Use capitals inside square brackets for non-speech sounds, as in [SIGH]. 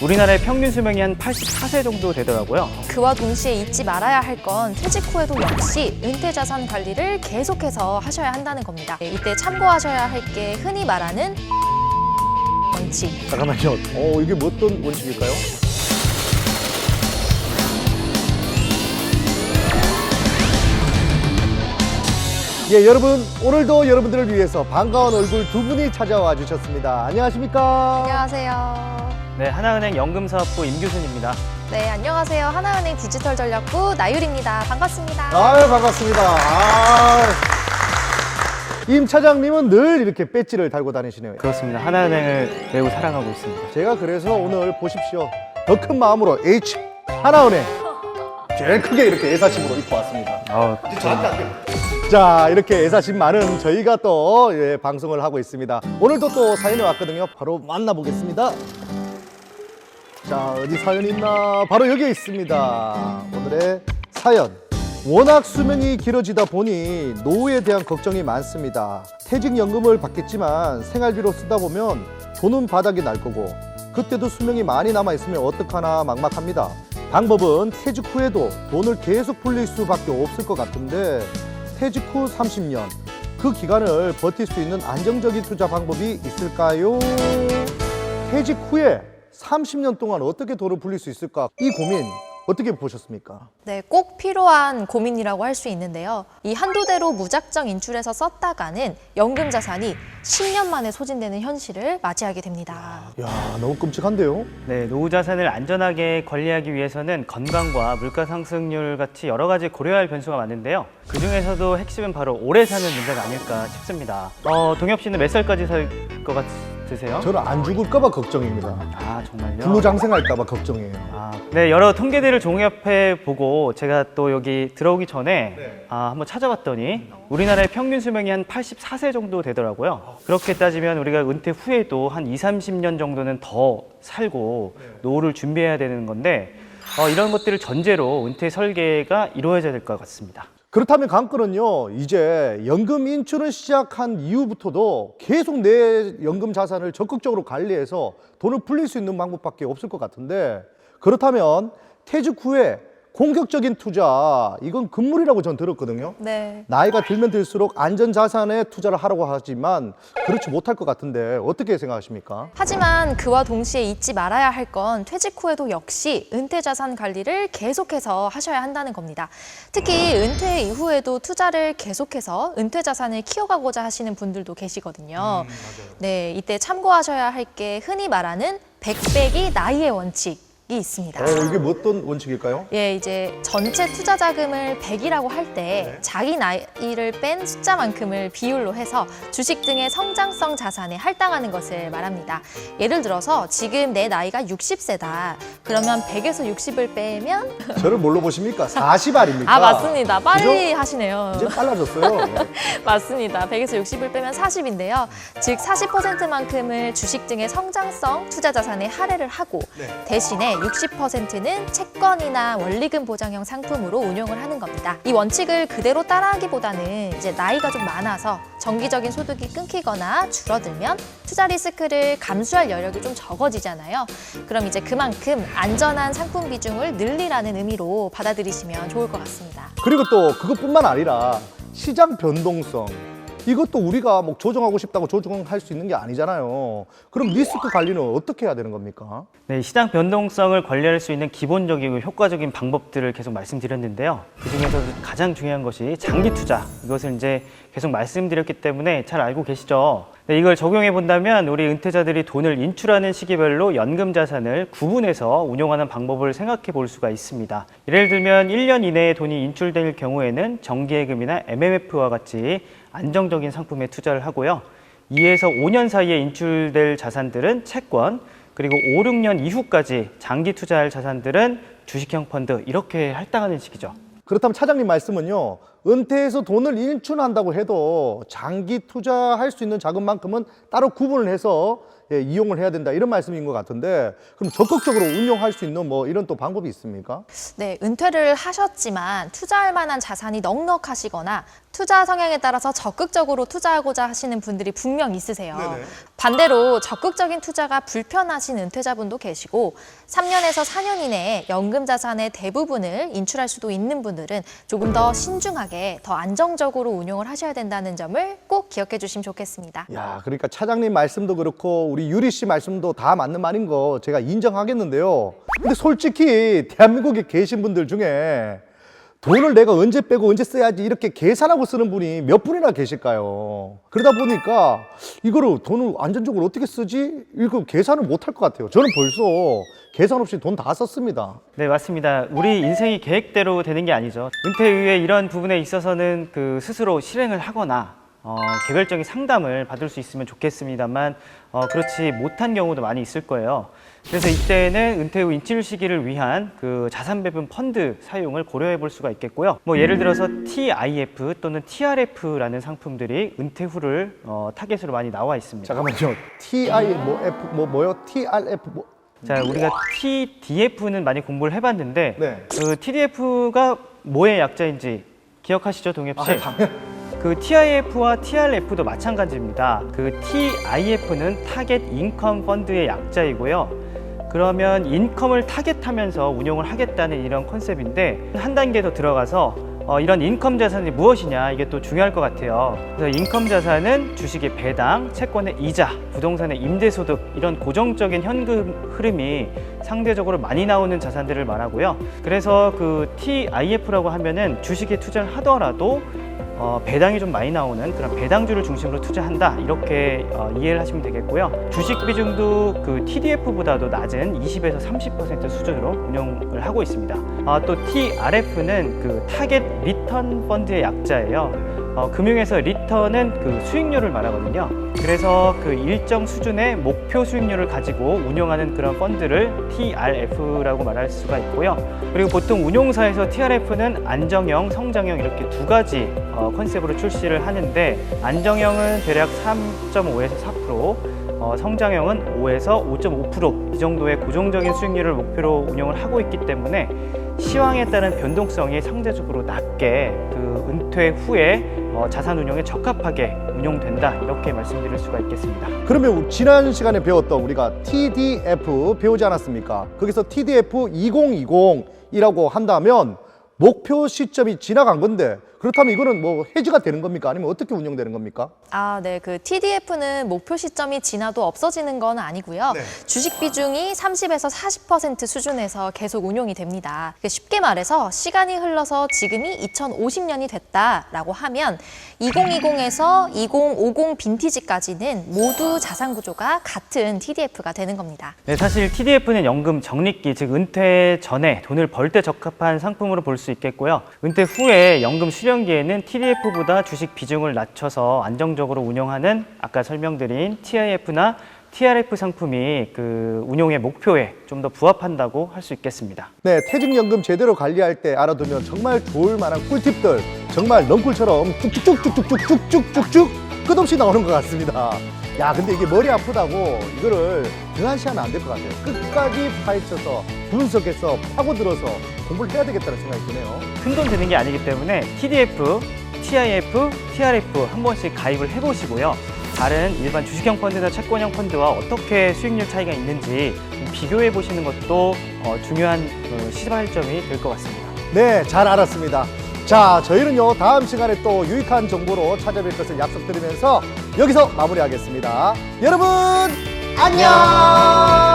우리나라의 평균 수명이 한 84세 정도 되더라고요. 그와 동시에 잊지 말아야 할 건 퇴직 후에도 역시 은퇴 자산 관리를 계속해서 하셔야 한다는 겁니다. 네, 이때 참고하셔야 할 게 흔히 말하는 원칙. 잠깐만요. 어, 이게 뭐 어떤 원칙일까요? 예, 여러분 오늘도 여러분들을 위해서 반가운 얼굴 두 분이 찾아와 주셨습니다. 안녕하십니까? 안녕하세요. 네, 하나은행 연금사업부 임규순입니다. 네, 안녕하세요. 하나은행 디지털 전략부 나유리입니다. 반갑습니다. 아유 반갑습니다. 아. 임 차장님은 늘 이렇게 배지를 달고 다니시네요. 그렇습니다. 하나은행을 매우 사랑하고 있습니다. 제가 그래서 오늘 보십시오. 더 큰 마음으로 H 하나은행 제일 크게 이렇게 애사심으로 입고 왔습니다. 어, 자 이렇게 애사심 많은 저희가 또 예, 방송을 하고 있습니다. 오늘도 또 사연이 왔거든요. 바로 만나보겠습니다. 자 어디 사연 있나? 바로 여기 있습니다. 오늘의 사연. 워낙 수명이 길어지다 보니 노후에 대한 걱정이 많습니다. 퇴직연금을 받겠지만 생활비로 쓰다 보면 돈은 바닥이 날 거고 그때도 수명이 많이 남아 있으면 어떡하나 막막합니다. 방법은 퇴직 후에도 돈을 계속 불릴 수밖에 없을 것 같은데 퇴직 후 30년 그 기간을 버틸 수 있는 안정적인 투자 방법이 있을까요? 퇴직 후에 30년 동안 어떻게 돈을 불릴 수 있을까? 이 고민 어떻게 보셨습니까? 네, 꼭 필요한 고민이라고 할 수 있는데요. 이 한도대로 무작정 인출해서 썼다가는 연금 자산이 10년 만에 소진되는 현실을 맞이하게 됩니다. 야 너무 끔찍한데요? 네, 노후 자산을 안전하게 관리하기 위해서는 건강과 물가 상승률 같이 여러 가지 고려할 변수가 많은데요. 그 중에서도 핵심은 바로 오래 사는 문제가 아닐까 싶습니다. 어, 동엽 씨는 몇 살까지 살 것 같 으세요? 저는 안 죽을까봐 걱정입니다. 아, 정말요? 불로장생할까봐 걱정이에요. 아, 네, 여러 통계들을 종합해 보고 제가 또 여기 들어오기 전에 아, 한번 찾아봤더니 우리나라의 평균 수명이 한 84세 정도 되더라고요. 그렇게 따지면 우리가 은퇴 후에도 한 2, 30년 정도는 더 살고 노후를 준비해야 되는 건데 어, 이런 것들을 전제로 은퇴 설계가 이루어져야 될 것 같습니다. 그렇다면 관건은요, 이제 연금 인출을 시작한 이후부터도 계속 내 연금 자산을 적극적으로 관리해서 돈을 불릴 수 있는 방법밖에 없을 것 같은데, 그렇다면 퇴직 후에 공격적인 투자, 이건 금물이라고 전 들었거든요. 네. 나이가 들면 들수록 안전 자산에 투자를 하라고 하지만 그렇지 못할 것 같은데 어떻게 생각하십니까? 하지만 그와 동시에 잊지 말아야 할 건 퇴직 후에도 역시 은퇴 자산 관리를 계속해서 하셔야 한다는 겁니다. 특히 은퇴 이후에도 투자를 계속해서 은퇴 자산을 키워가고자 하시는 분들도 계시거든요. 네, 이때 참고하셔야 할 게 흔히 말하는 백배기 나이의 원칙이 있습니다. 어, 이게 뭐 어떤 원칙일까요? 예, 이제 전체 투자 자금을 100이라고 할때 자기 나이를 뺀 숫자만큼을 비율로 해서 주식 등의 성장성 자산에 할당하는 것을 말합니다. 예를 들어서 지금 내 나이가 60세다. 그러면 100에서 60을 빼면 [LAUGHS] 저를 뭘로 보십니까? 40알입니까? 아, 맞습니다. 빨리 하시네요. 이제 빨라졌어요. [LAUGHS] 예. 맞습니다. 100에서 60을 빼면 40인데요. 즉 40%만큼을 주식 등의 성장성 투자 자산에 할애를 하고 대신에 60%는 채권이나 원리금 보장형 상품으로 운용을 하는 겁니다. 이 원칙을 그대로 따라하기보다는 이제 나이가 좀 많아서 정기적인 소득이 끊기거나 줄어들면 투자 리스크를 감수할 여력이 좀 적어지잖아요. 그럼 이제 그만큼 안전한 상품 비중을 늘리라는 의미로 받아들이시면 좋을 것 같습니다. 그리고 또 그것뿐만 아니라 시장 변동성 이것도 우리가 뭐 조정하고 싶다고 조정할 수 있는 게 아니잖아요. 그럼 리스크 관리는 어떻게 해야 되는 겁니까? 네, 시장 변동성을 관리할 수 있는 기본적이고 효과적인 방법들을 계속 말씀드렸는데요. 그 중에서 가장 중요한 것이 장기 투자. 이것을 이제 계속 말씀드렸기 때문에 잘 알고 계시죠? 네, 이걸 적용해 본다면 우리 은퇴자들이 돈을 인출하는 시기별로 연금 자산을 구분해서 운용하는 방법을 생각해 볼 수가 있습니다. 예를 들면 1년 이내에 돈이 인출될 경우에는 정기예금이나 MMF와 같이 안정적인 상품에 투자를 하고요. 2에서 5년 사이에 인출될 자산들은 채권, 그리고 5, 6년 이후까지 장기 투자할 자산들은 주식형 펀드 이렇게 할당하는 시기죠. 그렇다면 차장님 말씀은요. 은퇴해서 돈을 인출한다고 해도 장기 투자할 수 있는 자금만큼은 따로 구분을 해서 예, 이용을 해야 된다 이런 말씀인 것 같은데 그럼 적극적으로 운용할 수 있는 뭐 이런 또 방법이 있습니까? 네, 은퇴를 하셨지만 투자할 만한 자산이 넉넉하시거나 투자 성향에 따라서 적극적으로 투자하고자 하시는 분들이 분명 있으세요. 네네. 반대로 적극적인 투자가 불편하신 은퇴자분도 계시고 3년에서 4년 이내에 연금 자산의 대부분을 인출할 수도 있는 분들은 조금 더 신중하게 더 안정적으로 운용을 하셔야 된다는 점을 꼭 기억해 주시면 좋겠습니다. 야, 그러니까 차장님 말씀도 그렇고 우리 유리 씨 말씀도 다 맞는 말인 거 제가 인정하겠는데요. 근데 솔직히 대한민국에 계신 분들 중에 돈을 내가 언제 빼고 언제 써야지 이렇게 계산하고 쓰는 분이 몇 분이나 계실까요? 그러다 보니까 이거를 돈을 안전적으로 어떻게 쓰지? 이거 계산을 못 할 것 같아요. 저는 벌써 계산 없이 돈 다 썼습니다. 네, 맞습니다. 우리 인생이 계획대로 되는 게 아니죠. 은퇴 이후에 이런 부분에 있어서는 그 스스로 실행을 하거나 어, 개별적인 상담을 받을 수 있으면 좋겠습니다만 어, 그렇지 못한 경우도 많이 있을 거예요. 그래서 이때는 은퇴 후 인출 시기를 위한 그 자산 배분 펀드 사용을 고려해 볼 수가 있겠고요. 뭐 예를 들어서 TIF 또는 TRF라는 상품들이 은퇴 후를 어, 타겟으로 많이 나와 있습니다. 잠깐만요. TI 뭐 F 뭐 뭐요? TRF 뭐 자, 우리가 TDF는 많이 공부를 해 봤는데 네. 그 TDF가 뭐의 약자인지 기억하시죠, 동엽 씨? 아, 당연. 그 TIF와 TRF도 마찬가지입니다. 그 TIF는 타겟 인컴 펀드의 약자이고요. 그러면 인컴을 타겟하면서 운용을 하겠다는 이런 컨셉인데 한 단계 더 들어가서 어, 이런 인컴 자산이 무엇이냐 이게 또 중요할 것 같아요. 그래서 인컴 자산은 주식의 배당, 채권의 이자, 부동산의 임대소득 이런 고정적인 현금 흐름이 상대적으로 많이 나오는 자산들을 말하고요. 그래서 그 TIF라고 하면은 주식에 투자를 하더라도 어, 배당이 좀 많이 나오는 그런 배당주를 중심으로 투자한다 이렇게 어, 이해를 하시면 되겠고요. 주식 비중도 그 TDF보다도 낮은 20에서 30% 수준으로 운영을 하고 있습니다. 아, 또 TRF는 그 타겟 리턴 펀드의 약자예요. 어, 금융에서 리턴은 그 수익률을 말하거든요. 그래서 그 일정 수준의 목표 수익률을 가지고 운영하는 그런 펀드를 TRF라고 말할 수가 있고요. 그리고 보통 운용사에서 TRF는 안정형, 성장형 이렇게 두 가지 어, 컨셉으로 출시를 하는데 안정형은 대략 3.5에서 4%, 어, 성장형은 5에서 5.5%이 정도의 고정적인 수익률을 목표로 운영을 하고 있기 때문에 시황에 따른 변동성이 상대적으로 낮게 그 은퇴 후에 어, 자산 운용에 적합하게 운용된다 이렇게 말씀드릴 수가 있겠습니다. 그러면 지난 시간에 배웠던 우리가 TDF 배우지 않았습니까? 거기서 TDF 2020이라고 한다면 목표 시점이 지나간 건데 그렇다면 이거는 뭐 해지가 되는 겁니까? 아니면 어떻게 운영되는 겁니까? 아, 네. 그 TDF는 목표 시점이 지나도 없어지는 건 아니고요. 네. 주식 비중이 30에서 40% 수준에서 계속 운용이 됩니다. 그 쉽게 말해서 시간이 흘러서 지금이 2050년이 됐다라고 하면 2020에서 2050 빈티지까지는 모두 자산 구조가 같은 TDF가 되는 겁니다. 네, 사실 TDF는 연금 적립기, 즉 은퇴 전에 돈을 벌 때 적합한 상품으로 볼 수 있겠고요. 은퇴 후에 연금 수령 기에는 TDF보다 주식 비중을 낮춰서 안정적으로 운영하는 아까 설명드린 TIF나 TRF 상품이 그 운용의 목표에 좀 더 부합한다고 할 수 있겠습니다. 네, 퇴직연금 제대로 관리할 때 알아두면 정말 좋을 만한 꿀팁들 정말 넝쿨처럼 쭉쭉쭉쭉쭉쭉쭉쭉 끝없이 나오는 것 같습니다. 야, 근데 이게 머리 아프다고 이거를 등한시하면 안 될 것 같아요. 끝까지 파헤쳐서 분석해서 파고들어서 공부를 해야 되겠다는 생각이 드네요. 큰 돈 드는 게 아니기 때문에 TDF, TIF, TRF 한 번씩 가입을 해보시고요. 다른 일반 주식형 펀드나 채권형 펀드와 어떻게 수익률 차이가 있는지 좀 비교해 보시는 것도 어, 중요한 어, 시발점이 될 것 같습니다. 네, 잘 알았습니다. 자, 저희는요, 다음 시간에 또 유익한 정보로 찾아뵐 것을 약속드리면서 여기서 마무리하겠습니다. 여러분, 안녕!